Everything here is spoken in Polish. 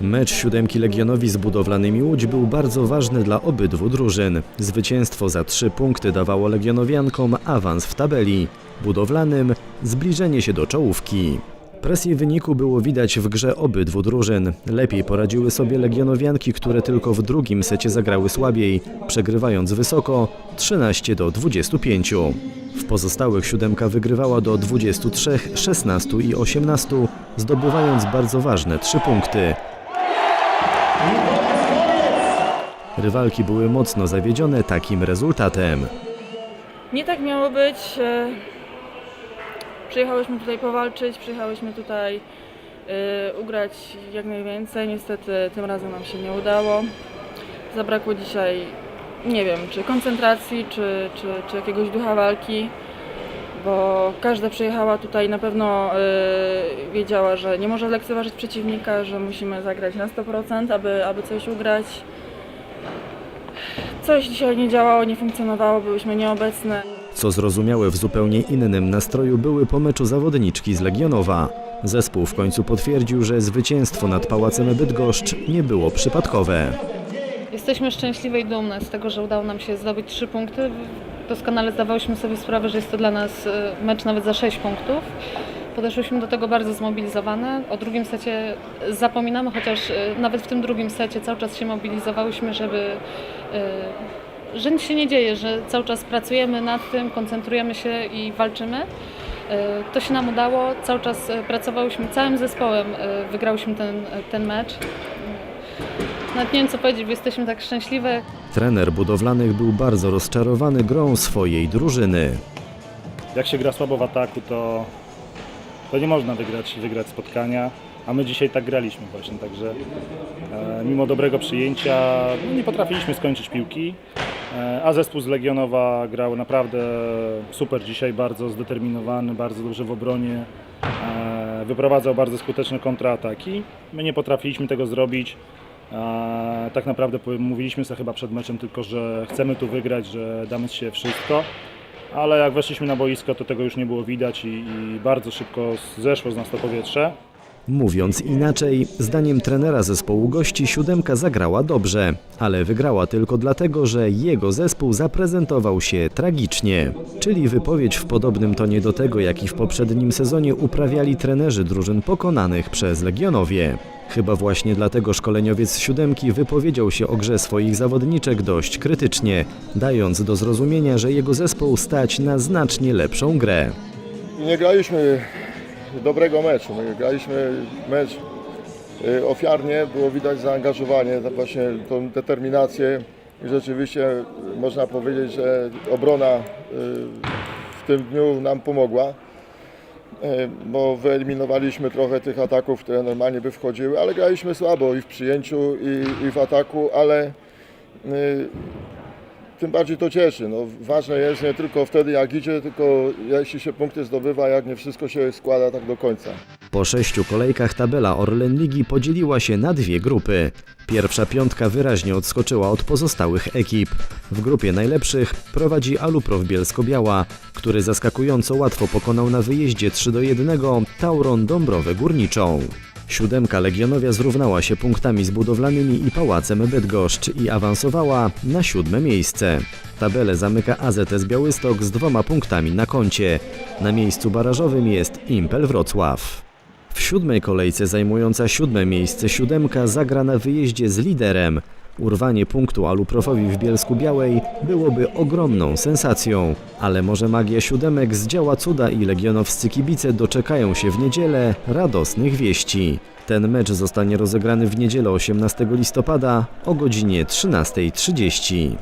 Mecz siódemki Legionowi z budowlanymi Łódź był bardzo ważny dla obydwu drużyn. Zwycięstwo za trzy punkty dawało Legionowiankom awans w tabeli. Budowlanym zbliżenie się do czołówki. Presję wyniku było widać w grze obydwu drużyn. Lepiej poradziły sobie Legionowianki, które tylko w drugim secie zagrały słabiej, przegrywając wysoko 13 do 25. W pozostałych siódemka wygrywała do 23, 16 i 18, zdobywając bardzo ważne trzy punkty. Rywalki były mocno zawiedzione takim rezultatem. Nie tak miało być. Przyjechałyśmy tutaj powalczyć, przyjechałyśmy tutaj e, ugrać jak najwięcej. Niestety tym razem nam się nie udało. Zabrakło dzisiaj, nie wiem, czy koncentracji, czy, czy, czy jakiegoś ducha walki, bo każda przyjechała tutaj na pewno e, wiedziała, że nie może lekceważyć przeciwnika, że musimy zagrać na 100%, aby, aby coś ugrać. Coś dzisiaj nie działało, nie funkcjonowało, byłyśmy nieobecne. Co zrozumiałe w zupełnie innym nastroju były po meczu zawodniczki z Legionowa. Zespół w końcu potwierdził, że zwycięstwo nad Pałacem Bydgoszcz nie było przypadkowe. Jesteśmy szczęśliwe i dumne z tego, że udało nam się zdobyć trzy punkty. Doskonale zdawałyśmy sobie sprawę, że jest to dla nas e, mecz nawet za sześć punktów. Podeszłyśmy do tego bardzo zmobilizowane. O drugim secie zapominamy, chociaż e, nawet w tym drugim secie cały czas się mobilizowałyśmy, żeby e, że nic się nie dzieje, że cały czas pracujemy nad tym, koncentrujemy się i walczymy. E, To się nam udało, cały czas pracowałyśmy całym zespołem, wygrałyśmy ten, ten mecz. Nawet nie wiem co powiedzieć, bo jesteśmy tak szczęśliwe. Trener budowlanych był bardzo rozczarowany grą swojej drużyny. jak się gra słabo w ataku, to, to nie można wygrać, wygrać spotkania, a my dzisiaj tak graliśmy właśnie, także e, mimo dobrego przyjęcia no, nie potrafiliśmy skończyć piłki, e, a zespół z Legionowa grał naprawdę super dzisiaj, bardzo zdeterminowany, bardzo dobrze w obronie, e, wyprowadzał bardzo skuteczne kontraataki. My nie potrafiliśmy tego zrobić. Tak naprawdę mówiliśmy sobie chyba przed meczem tylko, że chcemy tu wygrać, że damy siebie wszystko ale jak weszliśmy na boisko, to tego już nie było widać i, i bardzo szybko zeszło z nas to powietrze. Mówiąc inaczej, zdaniem trenera zespołu gości siódemka zagrała dobrze, ale wygrała tylko dlatego, że jego zespół zaprezentował się tragicznie. Czyli wypowiedź w podobnym tonie do tego, jaki w poprzednim sezonie uprawiali trenerzy drużyn pokonanych przez Legionowie. Chyba właśnie dlatego szkoleniowiec siódemki wypowiedział się o grze swoich zawodniczek dość krytycznie, dając do zrozumienia, że jego zespół stać na znacznie lepszą grę. Nie graliśmy dobrego meczu. My graliśmy mecz y, ofiarnie, było widać zaangażowanie, właśnie tą determinację i rzeczywiście można powiedzieć, że obrona y, w tym dniu nam pomogła, y, bo wyeliminowaliśmy trochę tych ataków, które normalnie by wchodziły, ale graliśmy słabo i w przyjęciu i, i w ataku, ale y, tym bardziej to cieszy. No, ważne jest nie tylko wtedy jak idzie, tylko jeśli się punkty zdobywa, jak nie wszystko się składa tak do końca. Po sześciu kolejkach tabela Orlen Ligi podzieliła się na dwie grupy. Pierwsza piątka wyraźnie odskoczyła od pozostałych ekip. W grupie najlepszych prowadzi Aluprow Bielsko-Biała, który zaskakująco łatwo pokonał na wyjeździe 3 do 1 Tauron Dąbrowę Górniczą. Siódemka Legionowia zrównała się punktami z budowlanymi i Pałacem Bydgoszcz i awansowała na siódme miejsce. Tabelę zamyka AZS Białystok z dwoma punktami na koncie. Na miejscu barażowym jest Impel Wrocław. W siódmej kolejce zajmująca siódme miejsce siódemka zagra na wyjeździe z liderem. Urwanie punktu Aluprofowi w Bielsku Białej byłoby ogromną sensacją, ale może magia siódemek zdziała cuda i legionowscy kibice doczekają się w niedzielę radosnych wieści. Ten mecz zostanie rozegrany w niedzielę 18 listopada o godzinie 13.30.